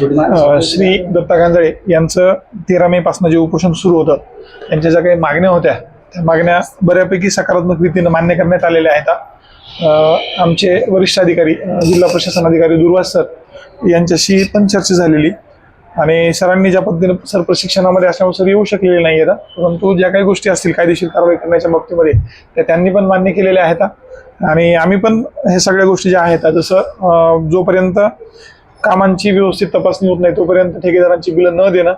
श्री दत्ता गांजळे यांचं तेरा मे पासून जे उपोषण सुरू होतं त्यांच्या ज्या काही मागण्या होत्या त्या मागण्या बऱ्यापैकी सकारात्मक रीतीनं मान्य करण्यात आलेल्या आहेत. आमचे वरिष्ठ अधिकारी जिल्हा प्रशासन अधिकारी दुर्वास सर यांच्याशी पण चर्चा झालेली. आणि सरांनी ज्या पद्धतीने सर प्रशिक्षणामध्ये असल्यामुळे सर येऊ शकलेले नाही आहेत परंतु ज्या काही गोष्टी असतील कायदेशीर कारवाई करण्याच्या बाबतीमध्ये त्या त्यांनी पण मान्य केलेल्या आहेत. आणि आम्ही पण हे सगळ्या गोष्टी ज्या आहेत जसं जोपर्यंत कामांची व्यवस्थित तपासणी होत नाही तोपर्यंत ठेकेदारांची बिलं न देणं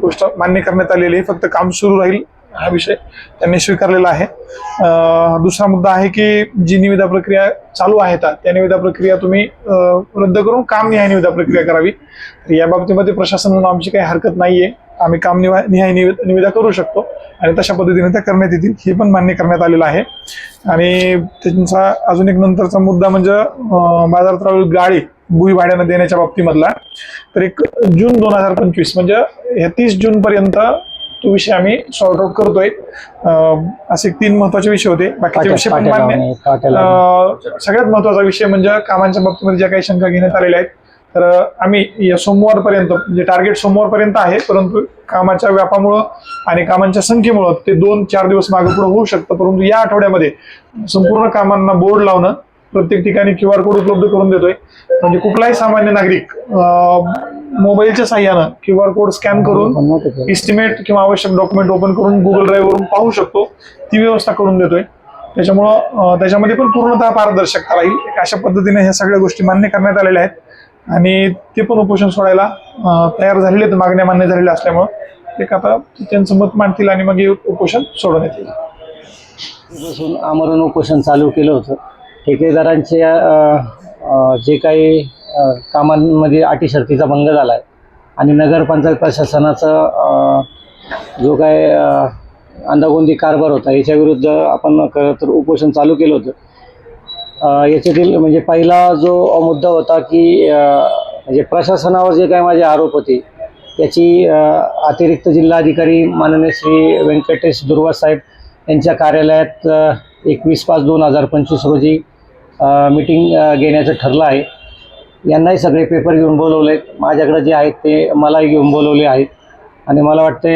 गोष्ट मान्य करण्यात आलेली आहे. फक्त काम सुरू राहील हा विषय त्यांनी स्वीकारलेला आहे. दुसरा मुद्दा आहे की जी निविदा प्रक्रिया चालू आहे त्या निविदा प्रक्रिया तुम्ही रद्द करून काम निहाय निविदा प्रक्रिया करावी. तर या बाबतीमध्ये प्रशासन म्हणून आमची काही हरकत नाहीये. आम्ही काम निवा निहाय निवि- निविदा करू शकतो आणि तशा पद्धतीने त्या करण्यात येतील हे पण मान्य करण्यात आलेलं आहे. आणि त्यांचा अजून एक नंतरचा मुद्दा म्हणजे अं, बाजारात गाळी भुई भाड्यानं देण्याच्या बाबतीमधला. तर एक जून दोन हजार पंचवीस म्हणजे ह्या तीस जून पर्यंत तो विषय आम्ही सॉर्ट आउट करतोय. असे तीन महत्त्वाचे विषय होते. बाकीचे विषय पण मान्य सगळ्यात महत्त्वाचा विषय म्हणजे कामांच्या बाबतीमध्ये ज्या काही शंका घेण्यात आलेल्या आहेत तर आम्ही या सोमवारपर्यंत जे टार्गेट सोमवारपर्यंत आहे परंतु कामाच्या व्यापामुळं आणि कामांच्या संख्येमुळं ते दोन चार दिवस मागे पुढे होऊ शकतं. परंतु या आठवड्यामध्ये संपूर्ण कामांना बोर्ड लावणं प्रत्येक ठिकाणी क्यू आर कोड उपलब्ध करून देतोय. म्हणजे कुठलाही सामान्य नागरिक मोबाईलच्या साह्यानं क्यू आर कोड स्कॅन करून इस्टिमेट किंवा आवश्यक डॉक्युमेंट ओपन करून गुगल ड्राईव्ह वरून पाहू शकतो. ती व्यवस्था करून देतोय. त्याच्यामुळं त्याच्यामध्ये पण पूर्णतः पारदर्शकता राहील. एक अशा पद्धतीने ह्या सगळ्या गोष्टी मान्य करण्यात आलेल्या आहेत. आणि ते पण उपोषण सोडायला तयार झालेले आहेत. मागण्या मान्य झालेल्या असल्यामुळं. एक आता त्यांचं मत मांडतील आणि मग हे उपोषण सोडवण्यात येईल. आमरण उपोषण चालू केलं होतं. ठेकेदारांचे जे काही कामांमध्ये अटी शर्तीचा भंग झाला आहे आणि नगरपंचायत प्रशासनाचा जो काय अंदागोंदी कारभार होता याच्याविरुद्ध आपण खरं तर उपोषण चालू केलं होतं. याच्यातील म्हणजे पहिला जो मुद्दा होता की म्हणजे प्रशासनावर जे काही माझे आरोप होते त्याची अतिरिक्त जिल्हाधिकारी माननीय श्री व्यंकटेश दुर्वास साहेब यांच्या कार्यालयात एकवीस पाच दोन हजार पंचवीस रोजी मिटिंग घेण्याचं ठरलं आहे. यांनाही सगळे पेपर घेऊन बोलवले. माझ्याकडे जे आहेत ते मलाही घेऊन बोलवले आहेत. आणि मला वाटते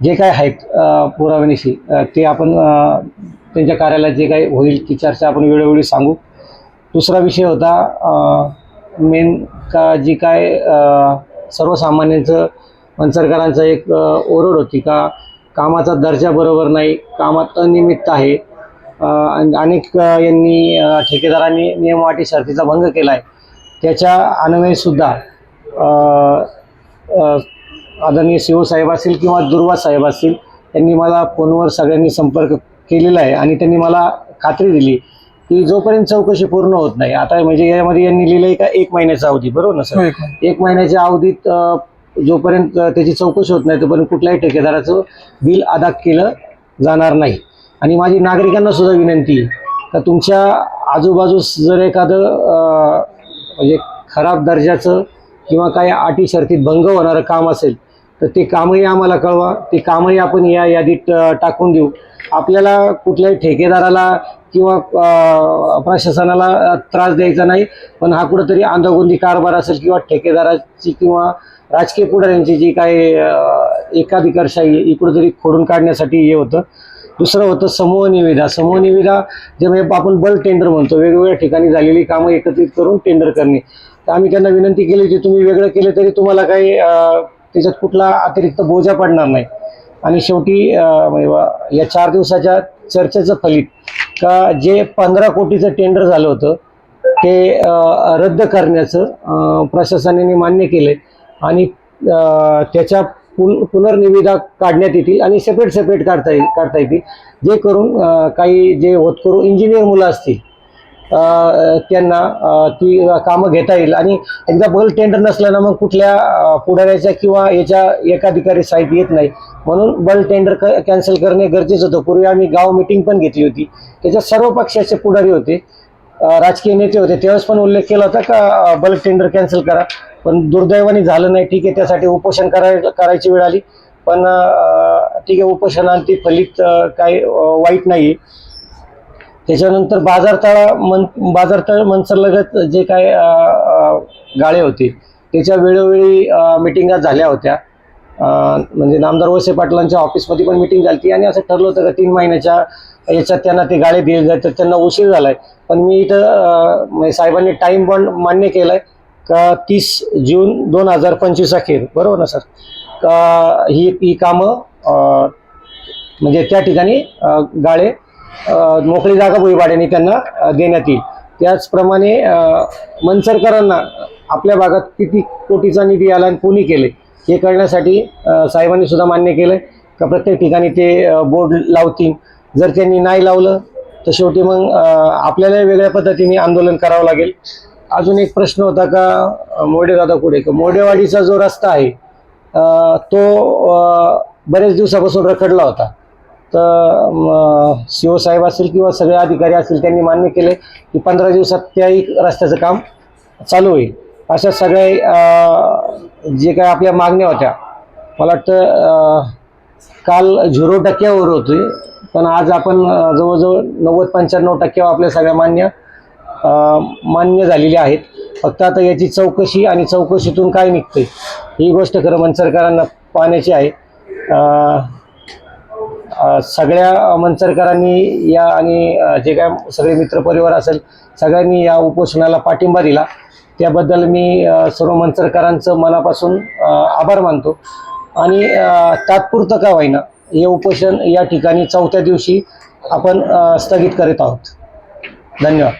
जे काय आहेत पुराव्यानिशी ते आपण त्यांच्या कार्यालयात जे काही होईल ती चर्चा आपण वेळोवेळी सांगू. दुसरा विषय होता मेन का जी काय सर्वसामान्यांचं मनसरकारांचं एक ओरड होती का कामाचा दर्जा बरोबर नाही कामात अनियमितता आहे. अनेक यांनी ठेकेदारांनी नियम अटी शर्तीचा भंग केला आहे त्याच्या अन्वयेसुद्धा आदरणीय शिव साहेब असतील किंवा दुर्वास साहेब असतील त्यांनी मला फोनवर सगळ्यांनी संपर्क केलेला आहे आणि त्यांनी मला खात्री दिली की जोपर्यंत चौकशी पूर्ण होत नाही. आता म्हणजे यामध्ये यांनी लिहिलं आहे का एक महिन्याचा अवधी बरोबर ना सर? हो, एक महिन्याच्या अवधीत जोपर्यंत त्याची चौकशी होत नाही तोपर्यंत कुठल्याही ठेकेदाराचं बिल अदा केलं जाणार नाही. आणि माझी नागरिकांना सुद्धा विनंती का तुमच्या आजूबाजूस जर एखादं म्हणजे खराब दर्जाचं किंवा काही अटी शर्तीत भंग होणारं काम असेल तर ते कामही आम्हाला कळवा ते कामही आपण या यादीत टाकून देऊ. आपल्याला कुठल्याही ठेकेदाराला किंवा प्रशासनाला त्रास द्यायचा नाही पण हा कुठंतरी आंदागोंदी कारभार असेल किंवा ठेकेदाराची किंवा राजकीय पुढाऱ्यांची जी काही एकाधिकारशाही आहे, ही कुठंतरी खोडून काढण्यासाठी हे होतं. दुसरं होतं समूह निविदा. समूह निविदा जे म्हणजे आपण बल टेंडर म्हणतो वेगवेगळ्या ठिकाणी झालेली कामं एकत्रित करून टेंडर करणे. तर आम्ही त्यांना विनंती केली होती तुम्ही वेगळं केलं तरी तुम्हाला काही त्याच्यात कुठला अतिरिक्त बोजा पडणार नाही. आणि शेवटी म्हणजे या चार दिवसाच्या चर्चेचं फलित का जे पंधरा कोटीचं टेंडर झालं होतं ते रद्द करण्याचं प्रशासनाने मान्य केलं आणि त्याच्या पुन पुनर्निविदा काढण्यात येतील आणि सेपरेट सेपरेट काढता येईल काढता येतील. जे करून काही जे होतकरू इंजिनियर मुलं असतील त्यांना ती कामं घेता येईल. आणि एकदा बल टेंडर नसल्यानं मग कुठल्या पुढाऱ्याच्या किंवा याच्या एकाधिकारी साहेब येत नाही. म्हणून बल्क टेंडर कॅन्सल करणे गरजेचं होतं. पूर्वी आम्ही गाव मिटिंग पण घेतली होती. त्याच्यात सर्व पक्षाचे पुढारी होते. राजकीय नेते होते. त्यावेळेस पण उल्लेख केला होता का बल्क टेंडर कॅन्सल करा. पण दुर्दैवाने झालं नाही. ठीक आहे त्यासाठी उपोषण कराय करायची वेळ आली. पण ठीक आहे उपोषणांती फलित काही वाईट नाही आहे त्याच्यानंतर बाजारतळा मन बाजारतळ मनसरलगत जे काय गाळे होते त्याच्या वेळोवेळी मिटिंगा झाल्या होत्या. म्हणजे नामदार वळसे पाटलांच्या ऑफिसमध्ये पण मिटिंग झाली होती आणि असं ठरलं होतं का तीन महिन्याच्या याच्यात त्यांना ते गाळे दिले जात तर त्यांना उशीर झालाय. पण मी इथं म्हणजे साहेबांनी टाईम बॉन्ड मान्य केलाय का तीस जून दोन हजार पंचवीस अखेर बरोबर ना सर? का ही ही कामं म्हणजे त्या ठिकाणी गाळे मोकळी जागा भुईवाड्याने त्यांना देण्यात येईल. त्याचप्रमाणे मनसरकरांना आपल्या भागात किती कोटीचा निधी आला आणि कोणी केले हे कळण्यासाठी साहेबांनी सुद्धा मान्य केलं का प्रत्येक ठिकाणी ते बोर्ड लावतील. जर त्यांनी नाही लावलं तर शेवटी मग आपल्याला वेगळ्या पद्धतीने आंदोलन करावं लागेल. अजून एक प्रश्न होता का मोडेदादा कुठे का मोडेवाडीचा जो रस्ता आहे तो बरेच दिवसापासून रखडला होता. तर सी ओ साहेब असतील किंवा सगळे अधिकारी असतील त्यांनी मान्य केले की पंधरा दिवसात त्याही रस्त्याचं काम चालू होईल. अशा सगळ्या जे काय आपल्या मागण्या होत्या मला वाटतं काल झिरो टक्क्यावर होते पण आज आपण जवळजवळ नव्वद पंच्याण्णव टक्क्यावर आपल्या सगळ्या मान्य मान्य झालेल्या आहेत. फक्त आता याची चौकशी आणि चौकशीतून काय निघते ही गोष्ट खरं मनसरकरांना पाहण्याची आहे. सगळ्या मनसरकरांनी या आणि जे काय सगळे मित्रपरिवार असेल सगळ्यांनी या उपोषणाला पाठिंबा दिला. त्याबद्दल मी सर्व मंचरकरांचं मनापासून आभार मानतो. आणि तात्पुरतं का होईना हे उपोषण या ठिकाणी चौथ्या दिवशी आपण स्थगित करीत आहोत. धन्यवाद.